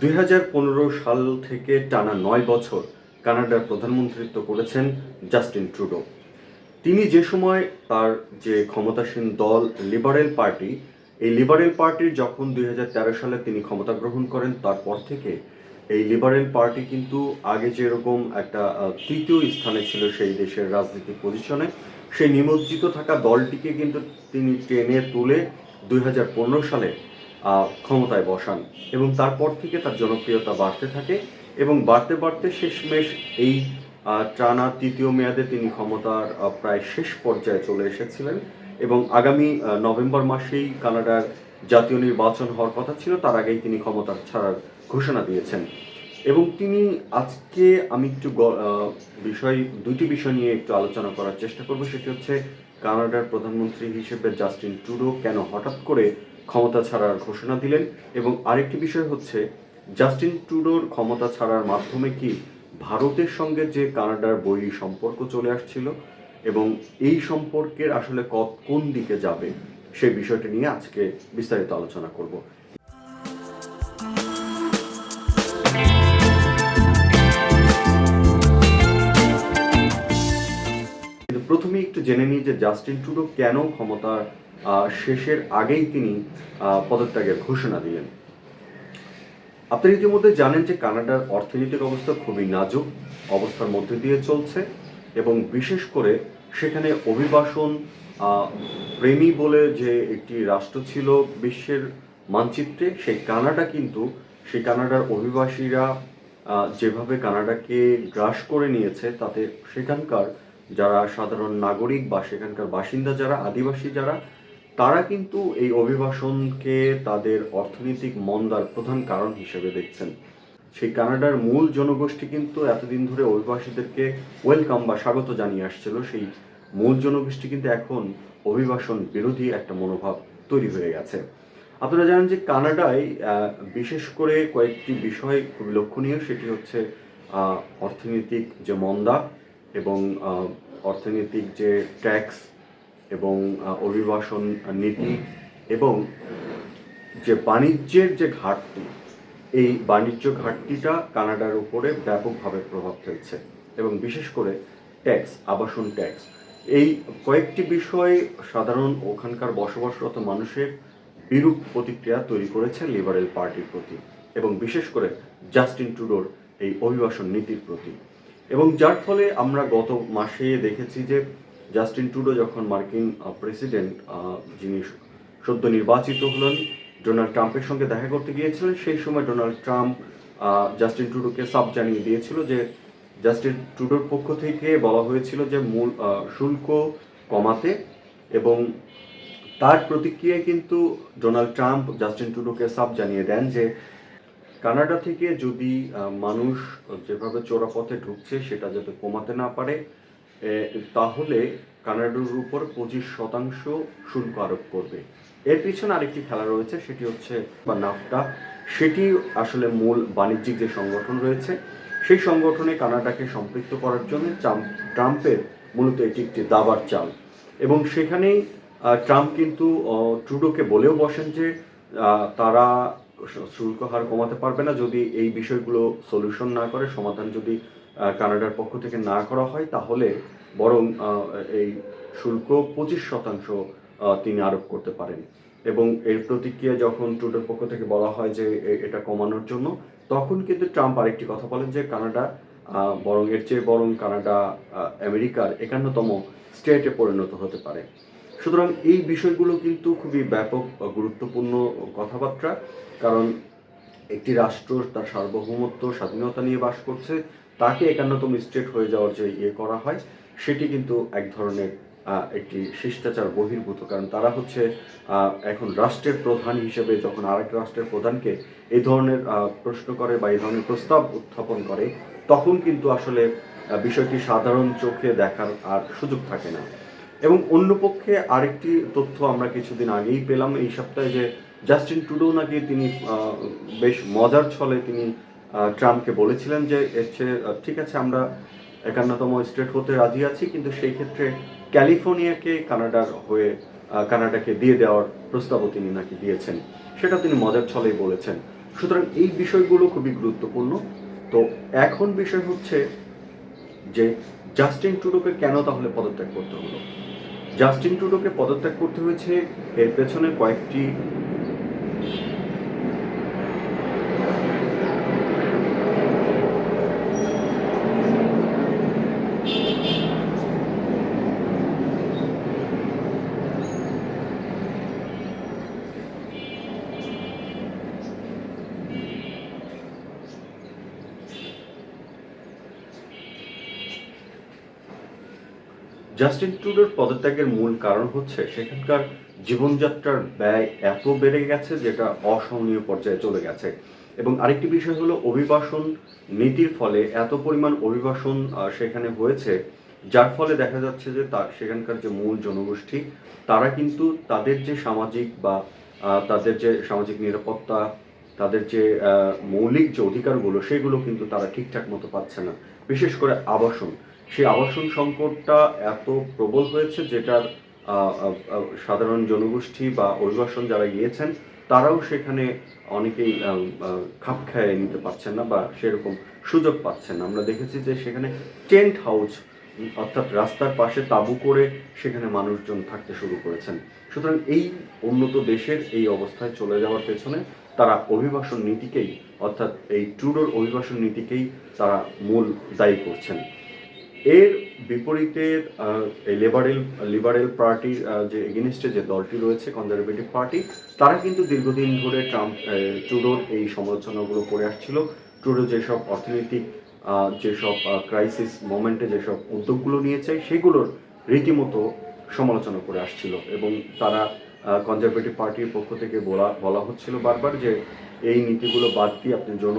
দুই হাজার পনেরো সাল থেকে টানা নয় বছর কানাডার প্রধানমন্ত্রিত্ব করেছেন জাস্টিন ট্রুডো। তিনি যে সময় তার যে ক্ষমতাসীন দল লিবারেল পার্টি, এই লিবারেল পার্টির যখন দুই হাজার তেরো সালে তিনি ক্ষমতা গ্রহণ করেন, তারপর থেকে এই লিবারেল পার্টি কিন্তু আগে যেরকম একটা তৃতীয় স্থানে ছিল সেই দেশের রাজনৈতিক পজিশনে, সেই নিমজ্জিত থাকা দলটিকে কিন্তু তিনি টেনে তুলে দুই হাজার পনেরো সালে ক্ষমতায় বসান এবং তারপর থেকে তার জনপ্রিয়তা বাড়তে থাকে এবং বাড়তে বাড়তে শেষমেশ এই টানা তৃতীয় মেয়াদে তিনি ক্ষমতার প্রায় শেষ পর্যায়ে চলে এসেছিলেন এবং আগামী নভেম্বর মাসেই কানাডার জাতীয় নির্বাচন হওয়ার কথা ছিল, তার আগেই তিনি ক্ষমতা ছাড়ার ঘোষণা দিয়েছেন। এবং তিনি আজকে আমি একটু বিষয়, দুইটি বিষয় নিয়ে একটু আলোচনা করার চেষ্টা করব, সেটি হচ্ছে কানাডার প্রধানমন্ত্রী হিসেবে জাস্টিন ট্রুডো কেন হঠাৎ করে ক্ষমতা ছাড়ার ঘোষণা দিলেন এবং আরেকটি বিষয় হচ্ছে, জাস্টিন ট্রুডোর ক্ষমতা ছাড়ার মাধ্যমে কি ভারতের সঙ্গে যে কানাডার বৈরী সম্পর্ক চলে আসছিল এবং এই সম্পর্কের আসলে ক- কোন দিকে যাবে সেই বিষয়টি নিয়ে আজকে বিস্তারিত আলোচনা করব। প্রথমে একটু জেনে নিই যে জাস্টিন ট্রুডো কেন ক্ষমতার শেষের আগেই তিনি পদত্যাগের ঘোষণা দিলেন। আপনারা ইতিমধ্যে জানেন যে কানাডার অর্থনৈতিক অবস্থা খুবই নাজুক, অবস্থার মধ্যে দিয়ে চলছে এবং বিশেষ করে সেখানে অভিবাসন প্রেমী বলে যে একটি রাষ্ট্র ছিল বিশ্বের মানচিত্রে, সেই কানাডা কিন্তু, সেই কানাডার অভিবাসীরা যেভাবে কানাডাকে গ্রাস করে নিয়েছে, তাতে সেখানকার যারা সাধারণ নাগরিক বা সেখানকার বাসিন্দা যারা, আদিবাসী যারা তারা কিন্তু এই অভিবাসনকে তাদের অর্থনৈতিক মন্দার প্রধান কারণ হিসেবে দেখছেন। সেই কানাডার মূল জনগোষ্ঠী কিন্তু এতদিন ধরে অভিবাসীদেরকে ওয়েলকাম বা স্বাগত জানিয়ে আসছিল। সেই মূল জনগোষ্ঠী কিন্তু এখন অভিবাসন বিরোধী একটা মনোভাব তৈরি হয়ে গেছে। আপনারা জানেন যে কানাডায় বিশেষ করে কয়েকটি বিষয় খুবই লক্ষণীয়, সেটি হচ্ছে অর্থনৈতিক যে মন্দা এবং অর্থনৈতিক যে ট্যাক্স এবং অভিবাসন নীতি এবং যে বাণিজ্যের যে ঘাটতি, এই বাণিজ্য ঘাটতিটা কানাডার উপরে ব্যাপকভাবে প্রভাব ফেলছে এবং বিশেষ করে ট্যাক্স, আবাসন ট্যাক্স। এই কয়েকটি বিষয় সাধারণ ওখানকার বসবাসরত মানুষের বিরূপ প্রতিক্রিয়া তৈরি করেছে লিবারেল পার্টির প্রতি এবং বিশেষ করে জাস্টিন টুডোর এই অভিবাসন নীতির প্রতি। এবং যার ফলে আমরা গত মাসে দেখেছি যে জাস্টিন ট্রুডো যখন মার্কিন প্রেসিডেন্ট যিনি সদ্য নির্বাচিত হলেন, ডোনাল্ড ট্রাম্পের সঙ্গে দেখা করতে গিয়েছিলেন, সেই সময় ডোনাল্ড ট্রাম্প জাস্টিন ট্রুডোকে সাব জানিয়ে দিয়েছিল যে জাস্টিন ট্রুডোর পক্ষ থেকে বলা হয়েছিল যে মূল শুল্ক কমাতে এবং তার প্রতিক্রিয়ায় কিন্তু ডোনাল্ড ট্রাম্প জাস্টিন ট্রুডোকে সাব জানিয়ে দেন যে কানাডা থেকে যদি মানুষ যেভাবে চোরা পথে ঢুকছে, সেটা যাতে কমাতে না পারে তাহলে কানাডার উপর পঁচিশ শতাংশ শুল্ক আরোপ করবে। এর পিছনে আরেকটি খেলা রয়েছে, সেটি হচ্ছে বা নাফটা। সেটি আসলে মূল বাণিজ্যিক যে সংগঠন রয়েছে, সেই সংগঠনে কানাডাকে সম্পৃক্ত করার জন্য ট্রাম্পের মূলত এটি একটি দাবার চাল। এবং সেখানেই ট্রাম্প কিন্তু ট্রুডোকে বলেও বসেন যে তারা শুল্ক হার কমাতে পারবে না। যদি এই বিষয়গুলো সলিউশন না করে, সমাধান যদি কানাডার পক্ষ থেকে না করা হয়, তাহলে বরং এই শুল্ক পঁচিশ শতাংশ তিনি আরোপ করতে পারেন। এবং এর প্রতিক্রিয়া যখন ট্রুডোর পক্ষ থেকে বলা হয় যে এটা কমানোর জন্য, তখন কিন্তু ট্রাম্প আরেকটি কথা বলেন যে কানাডা বরং এর চেয়ে বরং কানাডা আমেরিকার একান্নতম স্টেটে পরিণত হতে পারে। সুতরাং এই বিষয়গুলো কিন্তু খুবই ব্যাপক গুরুত্বপূর্ণ কথাবার্তা, কারণ একটি রাষ্ট্র তার সার্বভৌমত্ব, স্বাধীনতা নিয়ে বাস করছে তাকে একান্নতম স্টেট হয়ে যাওয়ার যে ইয়ে করা হয়, সেটি কিন্তু এক ধরনের একটি শিষ্টাচার বহির্ভূত। কারণ তারা হচ্ছে এখন রাষ্ট্রের প্রধান হিসেবে যখন আরেক রাষ্ট্রের প্রধানকে এই ধরনের প্রশ্ন করে বা এই ধরনের প্রস্তাব উত্থাপন করে, তখন কিন্তু আসলে বিষয়টি সাধারণ চোখে দেখার আর সুযোগ থাকে না। এবং অন্য পক্ষে আরেকটি তথ্য আমরা কিছুদিন আগেই পেলাম এই সপ্তাহে যে, জাস্টিন টুডো নাকি তিনি বেশ মজার ছলে তিনি ট্রাম্পকে বলেছিলেন যে, এর চেয়ে ঠিক আছে, আমরা একান্নতম স্টেট হতে রাজি আছি, কিন্তু সেই ক্ষেত্রে ক্যালিফোর্নিয়াকে কানাডার হয়ে কানাডাকে দিয়ে দেওয়ার প্রস্তাবও তিনি নাকি দিয়েছেন। সেটা তিনি মজার ছলেই বলেছেন। সুতরাং এই বিষয়গুলো খুবই গুরুত্বপূর্ণ। তো এখন বিষয় হচ্ছে যে, জাস্টিন টুডোকে কেন তাহলে পদত্যাগ করতে হলো? জাস্টিন টুডোকে পদত্যাগ করতে হয়েছে, এর পেছনে কয়েকটি জাস্টিন ট্রুডোর পদত্যাগের মূল কারণ হচ্ছে সেখানকার জীবনযাত্রার ব্যয় এত বেড়ে গেছে যেটা অসহনীয় পর্যায়ে চলে গেছে। এবং আরেকটি বিষয় হলো অভিবাসন নীতির ফলে এত পরিমাণ অভিবাসন সেখানে হয়েছে, যার ফলে দেখা যাচ্ছে যে তার সেখানকার যে মূল জনগোষ্ঠী, তারা কিন্তু তাদের যে সামাজিক বা তাদের যে সামাজিক নিরাপত্তা, তাদের যে মৌলিক যে অধিকারগুলো, সেগুলো কিন্তু তারা ঠিকঠাক মতো পাচ্ছে না। বিশেষ করে আবাসন। সেই আবাসন সংকটটা এত প্রবল হয়েছে যেটার সাধারণ জনগোষ্ঠী বা অভিবাসন যারা গিয়েছেন, তারাও সেখানে অনেকেই খাপ খাইয়ে নিতে পারছেন না বা সেরকম সুযোগ পাচ্ছেন না। আমরা দেখেছি যে সেখানে টেন্ট হাউস, অর্থাৎ রাস্তার পাশে তাঁবু করে সেখানে মানুষজন থাকতে শুরু করেছেন। সুতরাং এই উন্নত দেশের এই অবস্থায় চলে যাওয়ার পেছনে তারা অভিবাসন নীতিকেই, অর্থাৎ এই ট্রুডোর অভিবাসন নীতিকেই তারা মূল দায়ী করছেন। এর বিপরীতে লেবারেল লিবারেল পার্টির যে এগেনিস্টে যে দলটি রয়েছে কনজারভেটিভ পার্টি তারা কিন্তু দীর্ঘদিন ধরে ট্রাম্প ট্রুডোর এই সমালোচনাগুলো করে আসছিল। ট্রুডো যেসব অর্থনৈতিক যেসব ক্রাইসিস মোমেন্টে যেসব উদ্যোগগুলো নিয়েছে, সেগুলোর রীতিমতো সমালোচনা করে আসছিল এবং তারা কনজারভেটিভ পার্টির পক্ষ থেকে বলা বলা হচ্ছিল বারবার যে এই নীতিগুলো বাদ দিয়ে আপনি জন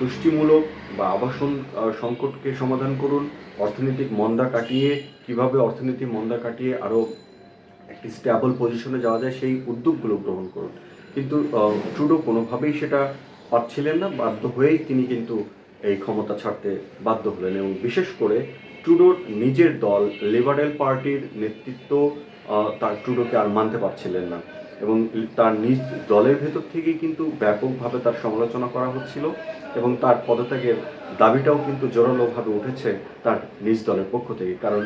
তুষ্টিমূলক বা আবাসন সংকটকে সমাধান করুন। অর্থনৈতিক মন্দা কাটিয়ে, কীভাবে অর্থনৈতিক মন্দা কাটিয়ে আরও একটি স্ট্যাবল পজিশনে যাওয়া যায়, সেই উদ্যোগগুলো গ্রহণ করুন। কিন্তু ট্রুডো কোনোভাবেই সেটা পাচ্ছিলেন না, বাধ্য হয়েই তিনি কিন্তু এই ক্ষমতা ছাড়তে বাধ্য হলেন এবং বিশেষ করে ট্রুডোর নিজের দল লিবারেল পার্টির নেতৃত্ব তার ট্রুডোকে আর মানতে পারছিলেন না। এবং তার নিজ দলের ভেতর থেকেই কিন্তু ব্যাপকভাবে তার সমালোচনা করা হচ্ছিল এবং তার পদত্যাগের দাবিটাও কিন্তু জোরালোভাবে উঠেছে তার নিজ দলের পক্ষ থেকে। কারণ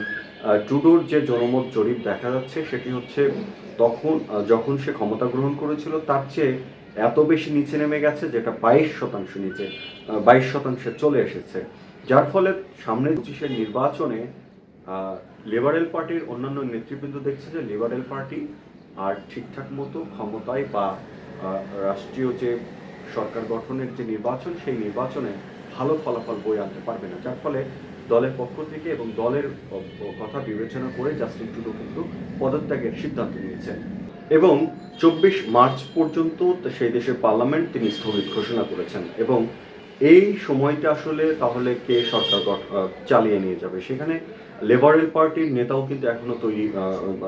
টুডোর যে জনমত জরিপ দেখা যাচ্ছে সেটি হচ্ছে তখন যখন সে ক্ষমতা গ্রহণ করেছিল তার চেয়ে এত বেশি নিচে নেমে গেছে যেটা বাইশ শতাংশ নিচে বাইশ শতাংশে চলে এসেছে। যার ফলে সামনে পঁচিশের নির্বাচনে লিবারেল পার্টির অন্যান্য নেতৃবৃন্দ দেখছে যে লিবারেল পার্টি আর ঠিকঠাক মতো ক্ষমতায় বা রাষ্ট্রীয় যে সরকার গঠনের যে নির্বাচন, সেই নির্বাচনে ভালো ফলাফল বয়ে আনতে পারবে না। যার ফলে দলের পক্ষ থেকে এবং দলের কথা বিবেচনা করে জাস্টিন ট্রুডো কিন্তু পদত্যাগের সিদ্ধান্ত নিয়েছেন। এবং চব্বিশ মার্চ পর্যন্ত সেই দেশের পার্লামেন্ট তিনি স্থগিত ঘোষণা করেছেন এবং এই সময়টা আসলে তাহলে কে সরকার চালিয়ে নিয়ে যাবে? সেখানে লেবারেল পার্টির নেতাও কিন্তু এখনও তৈরি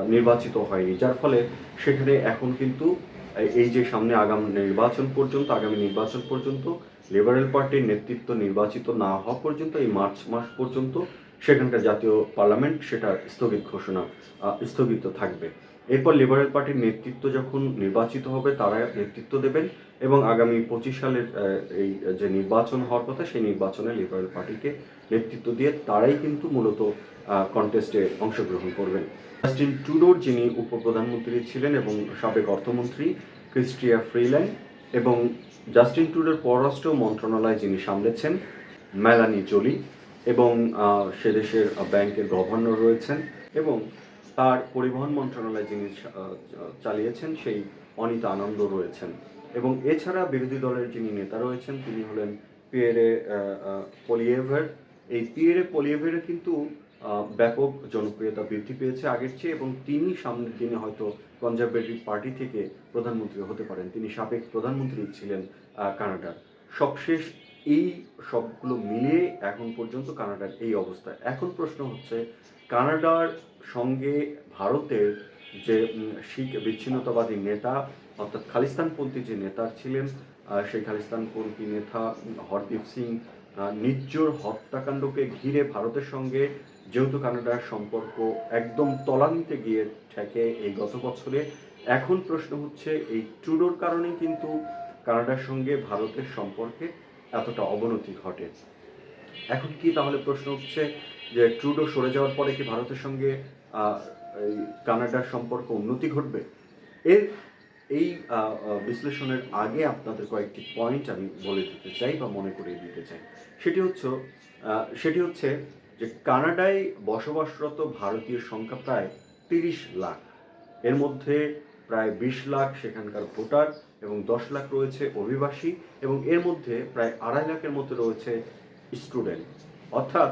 নির্বাচিত হয়নি। যার ফলে সেখানে এখন কিন্তু এই- যে সামনে আগামী নির্বাচন পর্যন্ত, আগামী নির্বাচন পর্যন্ত লিবারেল পার্টির নেতৃত্ব নির্বাচিত না হওয়া পর্যন্ত, এই মার্চ মাস পর্যন্ত সেখানকার জাতীয় পার্লামেন্ট সেটা স্থগিত ঘোষণা স্থগিত থাকবে। এরপর লিবারেল পার্টির নেতৃত্ব যখন নির্বাচিত হবে, তারা নেতৃত্ব দেবেন। এবং আগামী পঁচিশ সালের এই, যে নির্বাচন হওয়ার কথা, সেই নির্বাচনে লিবারেল পার্টিকে নেতৃত্ব দিয়ে তারাই কিন্তু মূলত কন্টেস্টে অংশগ্রহণ করবেন। জাস্টিন টুডোর যিনি উপপ্রধানমন্ত্রী ছিলেন এবং সাবেক অর্থমন্ত্রী ক্রিস্টিয়া ফ্রিল্যান্ড এবং জাস্টিন টুডোর পররাষ্ট্র মন্ত্রণালয় যিনি সামলেছেন মেলানি জোলি এবং সে দেশের ব্যাংকের গভর্নর রয়েছেন এবং তার পরিবহন মন্ত্রণালয় যিনি চালিয়েছেন, সেই অনিতা আনন্দ রয়েছেন। এবং এছাড়া বিরোধী দলের যিনি নেতা রয়েছেন, তিনি হলেন পিয়েরে পলিয়েভার। এই পিয়েরে পলিয়েভারের কিন্তু ব্যাপক জনপ্রিয়তা বৃদ্ধি পেয়েছে আগের চেয়ে এবং তিনি সামনের দিনে হয়তো কনজারভেটিভ পার্টি থেকে প্রধানমন্ত্রী হতে পারেন। তিনি সাবেক প্রধানমন্ত্রী ছিলেন কানাডার। সবশেষ এই সবগুলো মিলিয়ে এখন পর্যন্ত কানাডার এই অবস্থা। এখন প্রশ্ন হচ্ছে, কানাডার সঙ্গে ভারতের যে শিখ বিচ্ছিন্নতাবাদী নেতা অর্থাৎ খালিস্তানপন্থী যে নেতা ছিলেন সেই খালিস্তানপন্থী নেতা হরদীপ সিং নির্জোর হত্যাকাণ্ডকে ঘিরে ভারতের সঙ্গে যেহেতু কানাডার সম্পর্ক একদম তলানিতে গিয়ে ঠেকে এই গত বছরে, এখন প্রশ্ন হচ্ছে এই ট্রুডোর কারণেই কিন্তু কানাডার সঙ্গে ভারতের সম্পর্কে এতটা অবনতি ঘটে। এখন কি তাহলে প্রশ্ন হচ্ছে যে ট্রুডো সরে যাওয়ার পরে কি ভারতের সঙ্গে কানাডার সম্পর্ক উন্নতি ঘটবে? এর এই বিশ্লেষণের আগে আপনাদের কয়েকটি পয়েন্ট আমি বলে দিতে চাই বা মনে করিয়ে দিতে চাই। সেটি হচ্ছে সেটি হচ্ছে যে কানাডায় বসবাসরত ভারতীয় সংখ্যা প্রায় তিরিশ লাখ। এর মধ্যে প্রায় বিশ লাখ সেখানকার ভোটার এবং দশ লাখ রয়েছে অভিবাসী এবং এর মধ্যে প্রায় আড়াই লাখের মতো রয়েছে স্টুডেন্ট অর্থাৎ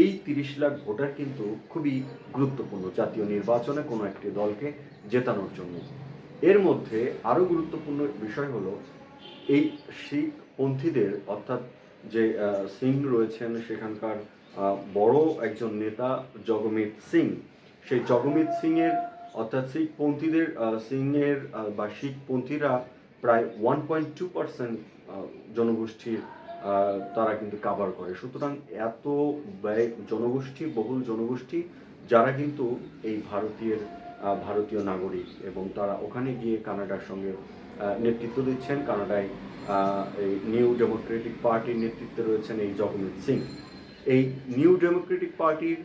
এই তিরিশ লাখ ভোটার কিন্তু খুবই গুরুত্বপূর্ণ জাতীয় নির্বাচনে কোনো একটি দলকে জেতানোর জন্য। এর মধ্যে আরও গুরুত্বপূর্ণ বিষয় হলো এই শিখ পন্থীদের, অর্থাৎ যে সিং রয়েছেন সেখানকার বড় একজন নেতা জগমিত সিং। সেই জগমিত সিংয়ের, অর্থাৎ শিখ পন্থীদের সিংয়ের বা শিখ পন্থীরা প্রায় ওয়ান পয়েন্ট টু পার্সেন্ট জনগোষ্ঠীর তারা কিন্তু কাভার করে। সুতরাং এত ব্যয়, জনগোষ্ঠী, বহুল জনগোষ্ঠী, যারা কিন্তু এই ভারতীয় ভারতীয় নাগরিক এবং তারা ওখানে গিয়ে কানাডার সঙ্গে নেতৃত্ব দিচ্ছেন। কানাডায় এই নিউ ডেমোক্রেটিক পার্টির নেতৃত্বে রয়েছেন এই জগমিত সিং। এই নিউ ডেমোক্রেটিক পার্টির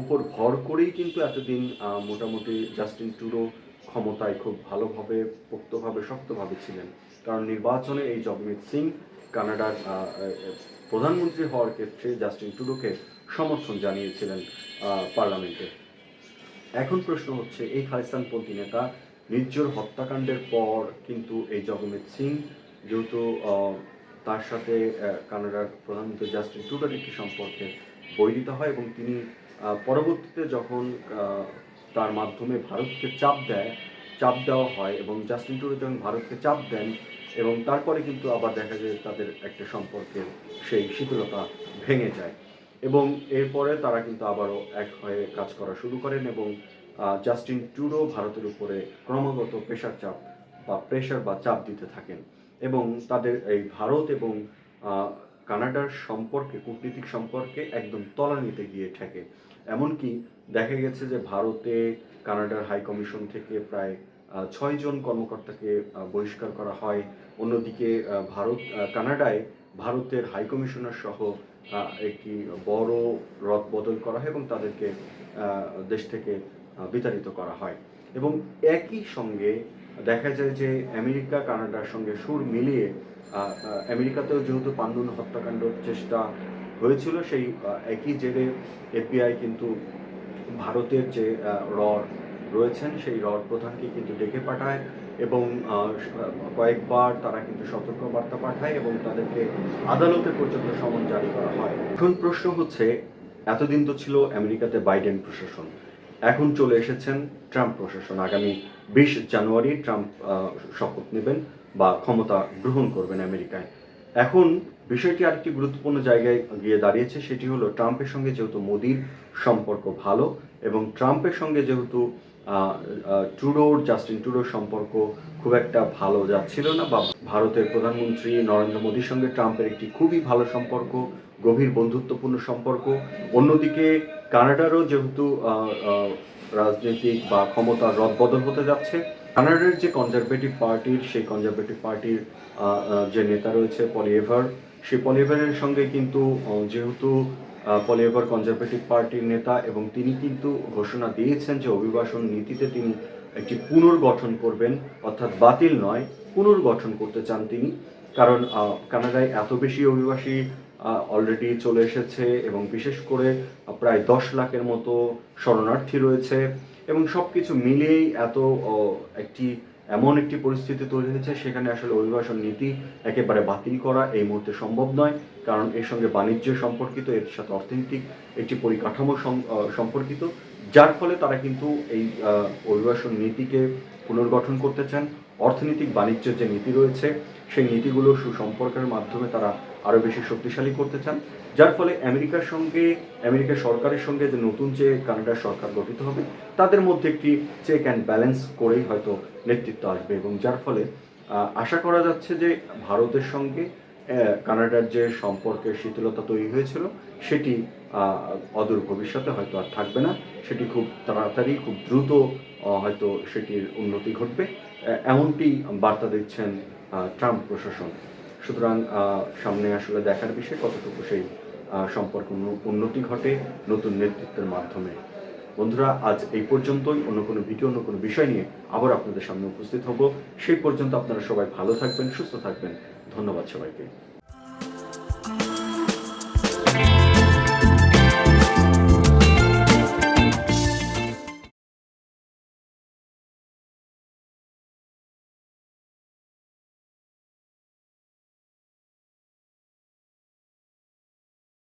উপর ভর করেই কিন্তু এতদিন মোটামুটি জাস্টিন ট্রুডো ক্ষমতায় খুব ভালোভাবে, পোক্তভাবে, শক্তভাবে ছিলেন। কারণ নির্বাচনে এই জগমিত সিং কানাডার প্রধানমন্ত্রী হওয়ার ক্ষেত্রে জাস্টিন টুডোকে সমর্থন জানিয়েছিলেন পার্লামেন্টে। এখন প্রশ্ন হচ্ছে, এই খালিস্তানপন্থী নেতা নির্জর হত্যাকাণ্ডের পর কিন্তু এই জগমিত সিং, যেহেতু তার সাথে কানাডার প্রধানমন্ত্রী জাস্টিন ট্রুডোর একটি সম্পর্কে বৈরিত হয় এবং তিনি পরবর্তীতে যখন তার মাধ্যমে ভারতকে চাপ দেয়, চাপ দেওয়া হয় এবং জাস্টিন ট্রুডো যখন ভারতকে চাপ দেন এবং তারপরে কিন্তু আবার দেখা যায় তাদের একটা সম্পর্কের সেই শীতলতা ভেঙে যায়। এবং এরপরে তারা কিন্তু আবারও এক হয়ে কাজ করা শুরু করেন এবং জাস্টিন ট্রুডো ভারতের উপরে ক্রমাগত প্রেশার চাপ বা প্রেশার বা চাপ দিতে থাকেন এবং তাদের এই ভারত এবং কানাডার সম্পর্কে, কূটনীতিক সম্পর্কে একদম তলানিতে গিয়ে ঠেকে। এমনকি দেখা গেছে যে ভারতে কানাডার হাই কমিশন থেকে প্রায় ছয়জন কর্মকর্তাকে বহিষ্কার করা হয়। অন্যদিকে ভারত কানাডায় ভারতের হাই কমিশনার সহ একটি বড় রদ বদল করা হয় এবং তাদেরকে দেশ থেকে বিতাড়িত করা হয়। এবং একই সঙ্গে দেখা যায় যে আমেরিকা, কানাডার সঙ্গে সুর মিলিয়ে আমেরিকাতেও যেহেতু পান্নুন হত্যাকাণ্ড চেষ্টা হয়েছিল, সেই একই জেরে এফবিআই কিন্তু ভারতের যে রড রয়েছেন, সেই রড প্রধানকে কিন্তু ডেকে পাঠায়। এবং কয়েকবার তারা কিন্তু সতর্ক বার্তা পাঠায় এবং তাদেরকে আদালতে পর্যন্ত সমন জারি করা হয়। এখন প্রশ্ন হচ্ছে, এতদিন তো ছিল আমেরিকাতে বাইডেন প্রশাসন। এখন চলে এসেছেন ট্রাম্প প্রশাসন। আগামী বিশ জানুয়ারি ট্রাম্প শপথ নেবেন বা ক্ষমতা গ্রহণ করবেন আমেরিকায়। এখন বিষয়টি আরেকটি গুরুত্বপূর্ণ জায়গায় গিয়ে দাঁড়িয়েছে, সেটি হলো ট্রাম্পের সঙ্গে যেহেতু মোদির সম্পর্ক ভালো এবং ট্রাম্পের সঙ্গে যেহেতু ট্রুডোর, জাস্টিন ট্রুডোর সম্পর্ক খুব একটা ভালো যাচ্ছিল না বা ভারতের প্রধানমন্ত্রী নরেন্দ্র মোদীর সঙ্গে ট্রাম্পের একটি খুবই ভালো সম্পর্ক, গভীর বন্ধুত্বপূর্ণ সম্পর্ক। অন্যদিকে কানাডারও যেহেতু রাজনৈতিক বা ক্ষমতার রদবদল হতে যাচ্ছে, কানাডার যে কনজারভেটিভ পার্টির সেই কনজারভেটিভ পার্টির যে নেতা রয়েছে পলিএভার সেই পলিএভারের সঙ্গে কিন্তু যেহেতু পলিএভার কনজারভেটিভ পার্টির নেতা এবং তিনি কিন্তু ঘোষণা দিয়েছেন যে অভিবাসন নীতিতে তিনি একটি পুনর্গঠন করবেন, অর্থাৎ বাতিল নয়, পুনর্গঠন করতে চান তিনি। কারণ কানাডায় এত বেশি অভিবাসী অলরেডি চলে এসেছে এবং বিশেষ করে প্রায় দশ লাখের মতো শরণার্থী রয়েছে এবং সব কিছু মিলিয়েই এত একটি এমন একটি পরিস্থিতি তৈরি হয়েছে, সেখানে আসলে অভিবাসন নীতি একেবারে বাতিল করা এই মুহূর্তে সম্ভব নয়। কারণ এর সঙ্গে বাণিজ্য সম্পর্কিত, এর সাথে অর্থনৈতিক একটি পরিকাঠামো সম্পর্কিত, যার ফলে তারা কিন্তু এই অভিবাসন নীতিকে পুনর্গঠন করতে চান। অর্থনৈতিক বাণিজ্যের যে নীতি রয়েছে, সেই নীতিগুলো সুসম্পর্কের মাধ্যমে তারা আরও বেশি শক্তিশালী করতে চান, যার ফলে আমেরিকার সঙ্গে আমেরিকা সরকারের সঙ্গে যে নতুন যে কানাডার সরকার গঠিত হবে, তাদের মধ্যে একটি চেক অ্যান্ড ব্যালেন্স করেই হয়তো নেতৃত্ব আসবে এবং যার ফলে আশা করা যাচ্ছে যে ভারতের সঙ্গে কানাডার যে সম্পর্কের শিথিলতা তৈরি হয়েছিল, সেটি অদূর ভবিষ্যতে হয়তো আর থাকবে না, সেটি খুব তাড়াতাড়ি, খুব দ্রুত হয়তো সেটির উন্নতি ঘটবে এমনটি বার্তা দিচ্ছেন ট্রাম্প প্রশাসন। সুতরাং সামনে আসলে দেখার বিষয় কতটুকু সেই সম্পর্ক উন্নতি ঘটে নতুন নেতৃত্বের মাধ্যমে। বন্ধুরা, আজ এই পর্যন্তই। অন্য কোনো ভিডিও, অন্য কোনো বিষয় নিয়ে আবার আপনাদের সামনে উপস্থিত হব। সেই পর্যন্ত আপনারা সবাই ভালো থাকবেন, সুস্থ থাকবেন। ধন্যবাদ সবাইকে।